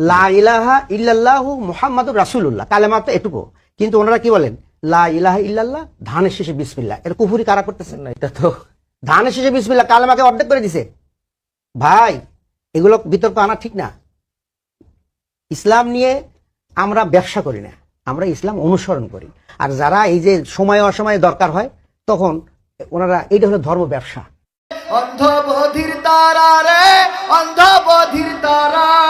লা ইলাহা ইল্লাল্লাহু মুহাম্মাদুর রাসূলুল্লাহ। কালেমা তো এটুকু। কিন্তু ওনারা কি বলেন? লা ইলাহা ইল্লাল্লাহ ধানের শেষে বিসমিল্লাহ। এর কুফুরি কারা করতেছেন না এটা তো ধানের শেষে বিসমিল্লাহ কালেমাকে অর্ধেক করে দিছে। ভাই এগুলো বিতর্ক আনা ঠিক না। ইসলাম নিয়ে আমরা ব্যবসা করি না। আমরা ইসলাম অনুসরণ করি। আর যারা এই যে সময় অসময়ে দরকার হয় তখন ওনারা এইটা হলো ধর্ম ব্যবসা। অন্ধ বধির তারা রে অন্ধ বধির তারা।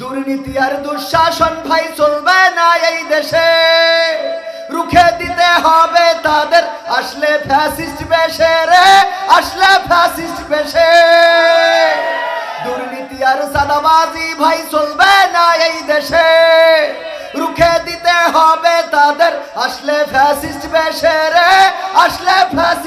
দুর্নীতি আর দুঃশাসন ভাই, চলবে না এই দেশে। রুখে দিতে হবে তাদের। আসলে ফ্যাসিস্ট বেশে রে, আসলে ফ্যাসিস্ট বেশে। দুর্নীতি আর সাদাবাজি ভাই, চলবে না এই দেশে। রুখে দিতে হবে তাদের। আসলে ফ্যাসিস্ট বেশে রে, আসলে ফ্যাসিস্ট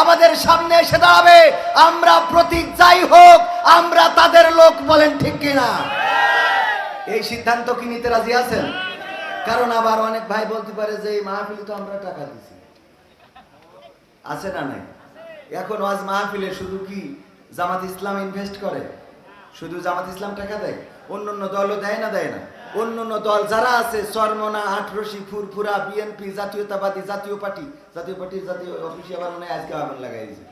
আমাদের সামনে এসে দাঁড়াবে। আমরা প্রতীক যাই হোক, আমরা তাদের লোক বলেন ঠিক কিনা। এই সিদ্ধান্ত কি নিতে রাজি আছেন? কারণ আবার অনেক ভাই বলতে পারে যে এই মাহফিল তো আমরা টাকা দিছি আছে না নাই? এখন আজ মাহফিলে শুধু কি জামাত ইসলাম ইনভেস্ট করে? শুধু জামাত ইসলাম টাকা দেয়? অন্য অন্য দলও দেয় না দেয় না? অন্য অন্য দল যারা আছে চরমনা আটরসি ফুরফুরা বিএনপি জাতীয়তাবাদী জাতীয় পার্টি জাতীয় পার্টির জাতীয় অফিসে আবার মনে হয় আজকে আগুন লাগাইছে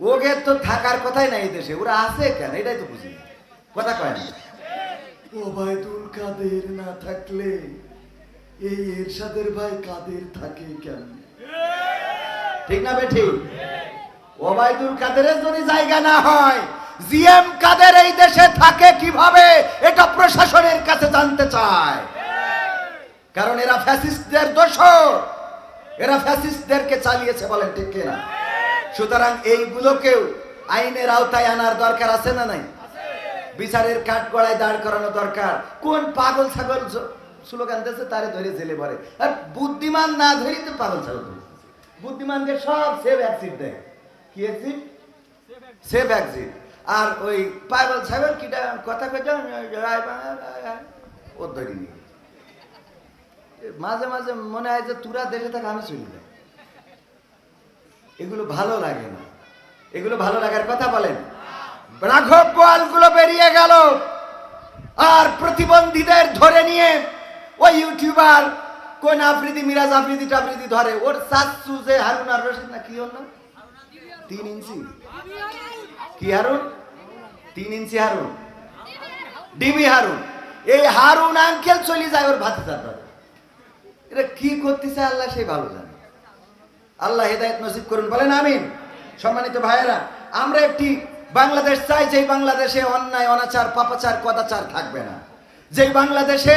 ওকে তো থাকার কথাই নাই দেশে ওরা আছে কেন? এটাই তো বুঝি। কথা কয় না। ওবায়দুল কাদের না থাকলে এই এরশাদের ভাই কাদের থাকে কেন? ঠিক না বেঠি? ওবায়দুল কাদেরের যদি জায়গা না হয় জিএম কাদের এই দেশে থাকে কীভাবে, এটা প্রশাসনের কাছে জানতে চায়। কারণ এরা ফ্যাসিস্টদের দোষর। এরা ফ্যাসিস্টদেরকে চালিয়েছে বলেন ঠিক কিনা। সুতরাং এইগুলোকেও আইনের আওতায় আনার দরকার আছে না নাই? বিচারের কাঠ গড়ায় দাঁড় করানো দরকার। কোন পাগল ছাগল স্লোগান দিয়েছে, তারে ধরে জেলে পড়ে আর বুদ্ধিমান না ধরি তো পাগল ছাগল ধরে। বুদ্ধিমানকে সব সেভ অ্যাক্সিট দেয়। কি অ্যাক্সিট সেভ অ্যাক্সিট আর ওই পাগল ছাগল কিটা কথা কইছ মাঝে মাঝে মনে হয় যে তুরা দেশে থাকে আমি যাই এগুলো ভালো লাগে না। এগুলো ভালো লাগার কথা বলেন। রাঘব গোয়ালগুলো বেরিয়ে গেল। আর প্রতিবন্ধীদের ধরে নিয়ে ওই ইউটিউবার কোন আফ্রিদি, মিরাজ আফ্রিদি টাফ্রিদি ধরে। ওর সাসু যে হারুন আর রশিদ না কি নাম? তিন ইঞ্চি। কি হারুন? তিন ইঞ্চি হারুন। ডিবি হারুন। এই হারুন আঙ্কেল চলে যায় ওর ভাতে এটা কি করতেছে আল্লাহ সেই ভালো জানে। আল্লাহ হেদায়ত নসিব করুন, বলেন আমিন। সম্মানিত ভাইয়েরা, আমরা একটি বাংলাদেশ চাই, যেই বাংলাদেশে অন্যায়, অনাচার, পাপাচার, কদাচার থাকবে না। যেই বাংলাদেশে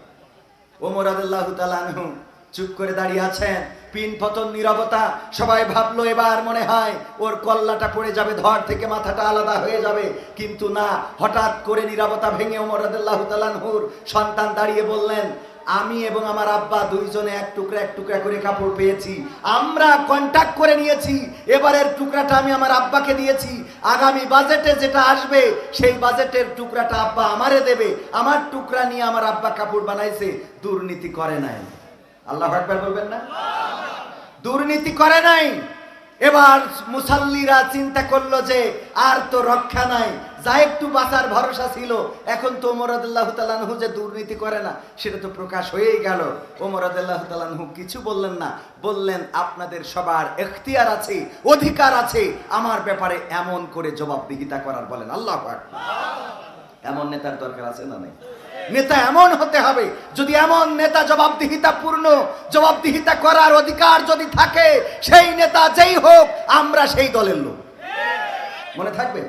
ওমর আদুল্লাহ তালানহু চুপ করে দাঁড়িয়ে আছেন, পিন পতন নিরবতা, সবাই ভাবলো এবার মনে হয় ওর কল্লাটা পড়ে যাবে, ধর থেকে মাথাটা আলাদা হয়ে যাবে। কিন্তু না, হঠাৎ করে নীরবতা ভেঙে ওমর আদুল্লাহ তালানহুর সন্তান দাঁড়িয়ে বললেন আমি এবং আমার আব্বা দুইজনে এক টুকরা এক টুকরা করে কাপড় পেয়েছি। আমরা কন্টাক্ট করে নিয়েছি। এবারের টুকরাটা আমি আমার আব্বাকে দিয়েছি। আগামী বাজেটে যেটা আসবে, সেই বাজেটের টুকরাটা আব্বা আমারে দেবে। আমার টুকরা নিয়ে আমার আব্বা কাপড় বানাইছে। দুর্নীতি করে নাই। আল্লাহ একবার বলবেন না? দুর্নীতি করে নাই। এবার মুসাল্লিরা চিন্তা করল যে আর তো রক্ষা নাই, যা একটু বাঁচার ভরসা ছিল, এখন তো ওমরাদুল্লাহ যে দুর্নীতি করে না, সেটা তো প্রকাশ হয়েই গেল। ওমরাদুল্লাহ তালানহু কিছু বললেন না, বললেন, আপনাদের সবার এখতিয়ার আছে, অধিকার আছে, আমার ব্যাপারে এমন করে জবাবদিহিতা করার বলেন, আল্লাহ এমন নেতার দরকার আছে না নাই? নেতা এমন হতে হবে, যদি এমন নেতা জবাবদিহিতা পূর্ণ, জবাবদিহিতা করার অধিকার যদি থাকে, সেই নেতা যেই হোক, আমরা সেই দলের লোক। মনে থাকবে?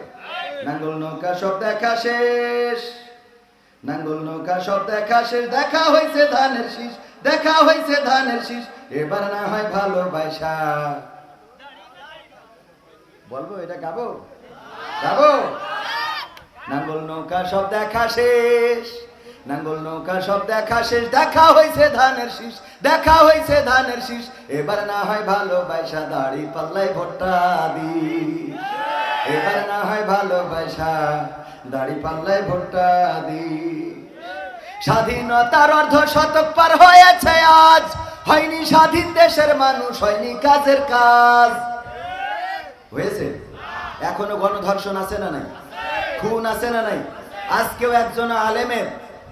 নাঙ্গল নৌকা সব দেখা শেষ। নাঙ্গল নৌকা সব দেখা শেষ। দেখা হয়েছে ধানের শীষ, দেখা হয়েছে ধানের শীষ। এবার না হয় ভালোবাসা বলব, এটা গাবো? গাবো? নাঙ্গল নৌকা সব দেখা শেষ। নাঙ্গল নৌকা সব দেখা শেষ, দেখা হয়েছে ধানের শীষ, দেখা হয়েছে ধানের শীষ। এবার না হয় ভালোবাসা দাড়ি পাল্লাই ভোট্টা দি। এবার না হয় ভালোবাসা দাড়ি পাল্লাই ভোট্টা দি। স্বাধীনতার অর্ধ শতক পার হয়েছে আজ। হয়নি স্বাধীন দেশের মানুষ, হয়নি কাজের কাজ। হয়েছে? এখনও গণধর্ষণ আছে না নাই? খুন আছে না নাই? আজকেও একজন আলেমের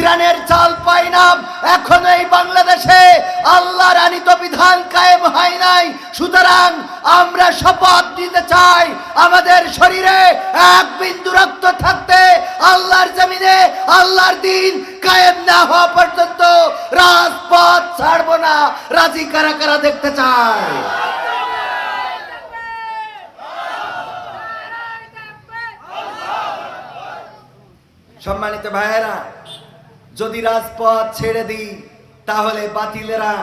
ত্রাণের চাল পায় না। এখনও এই বাংলাদেশে আল্লাহর আনিত বিধান কায়েম হয় নাই। সুতরাং আমরা শপথ নিতে চাই, আমাদের শরীরে এক বিন্দু রক্ত থাকতে আল্লাহর জমিনে আল্লাহর দিন কায়েম না হওয়া পর্যন্ত রাজপথ ছাড়বো না। রাজি কারা কারা দেখতে চায়? সম্মানিত ভাইয়েরা যদি রাজপথ ছেড়ে দিই, তাহলে বাতিলেরা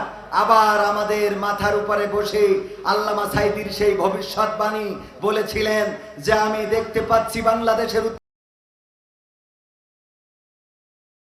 আবার আমাদের মাথার উপরে বসে আল্লামা সাইদির সেই ভবিষ্যৎবাণী বলেছিলেন যে আমি দেখতে পাচ্ছি বাংলাদেশের